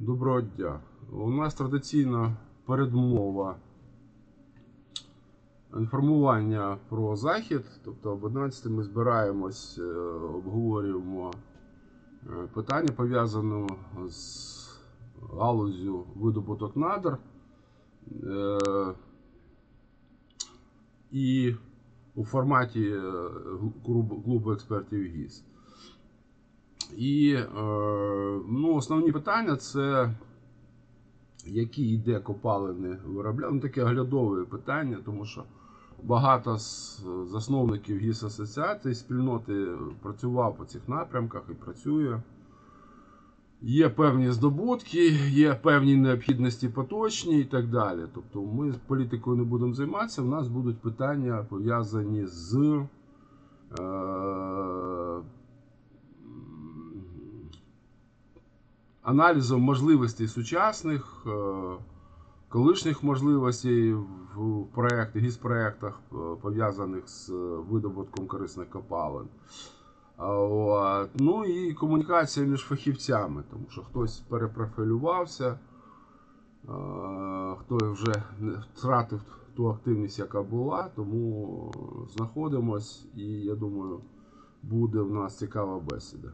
Доброго дня. У нас традиційна передмова інформування про захід. Тобто об 11 ми збираємось, е, обговорюємо е, питання, пов'язане з галузю видобуток надр. Е, І у форматі клубу, експертів ГІС. І ну, основні питання це які йде копалини виробляти. Ну, таке оглядове питання, тому що багато з засновників ГІС асоціації спільноти працював по цих напрямках і працює. Є певні здобутки, є певні необхідності поточні і так далі. Тобто ми з політикою не будемо займатися, у нас будуть питання пов'язані з аналізом можливостей сучасних, е, колишніх можливостей в проєктах, гіс-проєктах, е, пов'язаних з видобутком корисних копалин. От. Ну і комунікація між фахівцями, тому що хтось перепрофілювався, е, хто вже втратив ту активність, яка була, тому знаходимось і я думаю, буде в нас цікава бесіда.